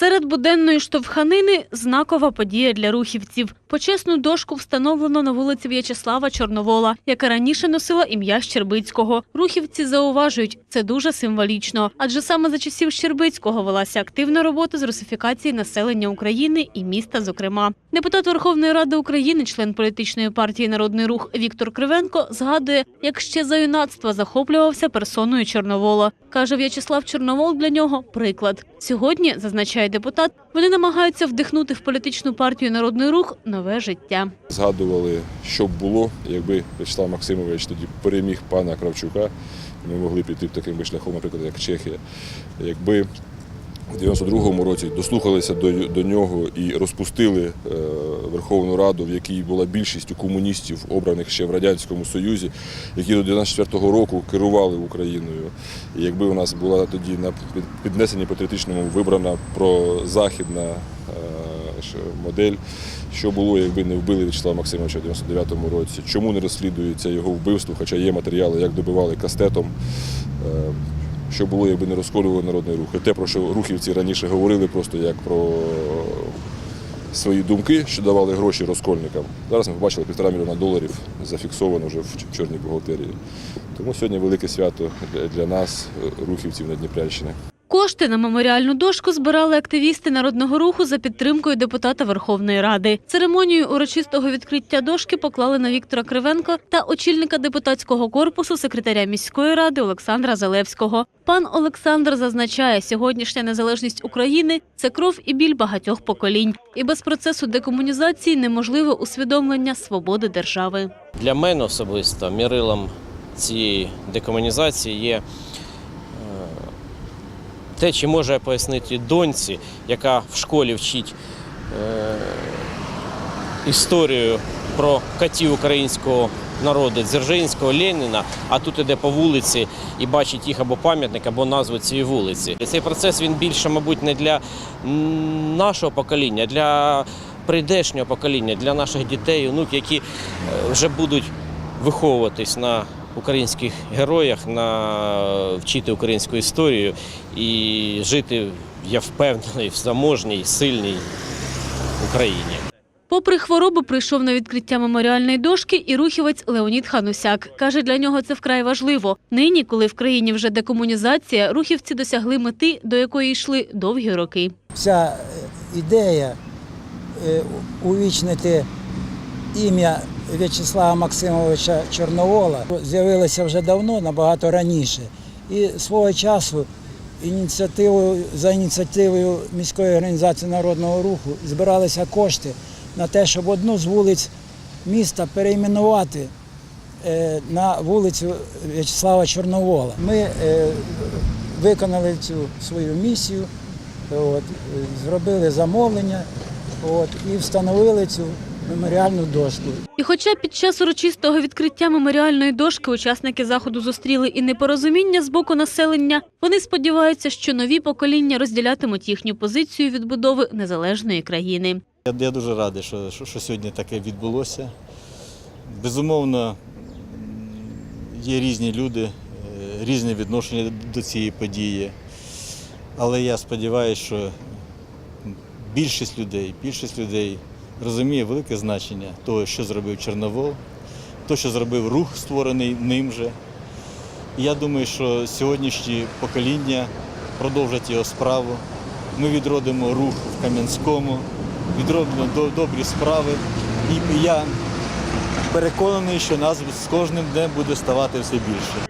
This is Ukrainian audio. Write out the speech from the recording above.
Серед буденної штовханини знакова подія для рухівців. Почесну дошку встановлено на вулиці В'ячеслава Чорновола, яка раніше носила ім'я Щербицького. Рухівці зауважують, це дуже символічно, адже саме за часів Щербицького велася активна робота з русифікації населення України і міста, зокрема. Депутат Верховної Ради України, член політичної партії Народний рух Віктор Кривенко, згадує, як ще за юнацтва захоплювався персоною Чорновола. Каже В'ячеслав Чорновол для нього приклад. Сьогодні, зазначає депутат, вони намагаються вдихнути в політичну партію Народний рух нове життя. Згадували, що б було, якби В'ячеслав Максимович тоді переміг пана Кравчука. Ми могли піти таким шляхом, наприклад, як Чехія. Якби в 92-му році дослухалися до, до нього і розпустили е, Верховну Раду, в якій була більшістю комуністів, обраних ще в Радянському Союзі, які до 94-го року керували Україною. І якби у нас була тоді на під- піднесенні патріотичному вибрана прозахідна е, модель, що було, якби не вбили В'ячеслава Максимовича в 99-му році, чому не розслідується його вбивство, хоча є матеріали, як добивали кастетом. Що було, якби не розколювали народний рух. І те, про що рухівці раніше говорили просто як про свої думки, що давали гроші розкольникам. Зараз ми побачили півтора мільйона доларів зафіксовано вже в чорній бухгалтерії. Тому сьогодні велике свято для- нас, рухівців на Дніпрянщині. Кошти на меморіальну дошку збирали активісти народного руху за підтримкою депутата Верховної Ради. Церемонію урочистого відкриття дошки поклали на Віктора Кривенко та очільника депутатського корпусу секретаря міської ради Олександра Залевського. Пан Олександр зазначає, сьогоднішня незалежність України це кров і біль багатьох поколінь. І без процесу декомунізації неможливе усвідомлення свободи держави. Для мене особисто мірилом цієї декомунізації є те, чи може пояснити доньці, яка в школі вчить е, історію про катів українського народу Дзержинського, Леніна, а тут іде по вулиці і бачить їх або пам'ятник, або назву цієї вулиці. Цей процес він більше, мабуть, не для нашого покоління, для прийдешнього покоління, для наших дітей, онук, які е, вже будуть виховуватись на українських героях, на вчити українську історію і жити, я впевнений, в заможній, сильній Україні. Попри хворобу, прийшов на відкриття меморіальної дошки і рухівець Леонід Ханусяк. Каже, для нього це вкрай важливо. Нині, коли в країні вже декомунізація, рухівці досягли мети, до якої йшли довгі роки. Ця е, ідея е, увічнити ім'я В'ячеслава Максимовича Чорновола з'явилася вже давно, набагато раніше. І свого часу ініціативою, за ініціативою міської організації народного руху збиралися кошти на те, щоб одну з вулиць міста перейменувати е, на вулицю В'ячеслава Чорновола. Ми е, виконали цю свою місію, от, зробили замовлення от, і встановили цю меморіальну дошку. І хоча під час урочистого відкриття меморіальної дошки учасники заходу зустріли і непорозуміння з боку населення, вони сподіваються, що нові покоління розділятимуть їхню позицію відбудови незалежної країни. Я, я дуже радий, що, що, що сьогодні таке відбулося. Безумовно, є різні люди, е, різні відношення до цієї події. Але я сподіваюся, що більшість людей, більшість людей розуміє велике значення того, що зробив Чорновол, того, що зробив рух, створений ним же. І я думаю, що сьогоднішні покоління продовжать його справу. Ми відродимо рух в Кам'янському, відробимо до- добрі справи. І я переконаний, що нас з кожним днем буде ставати все більше.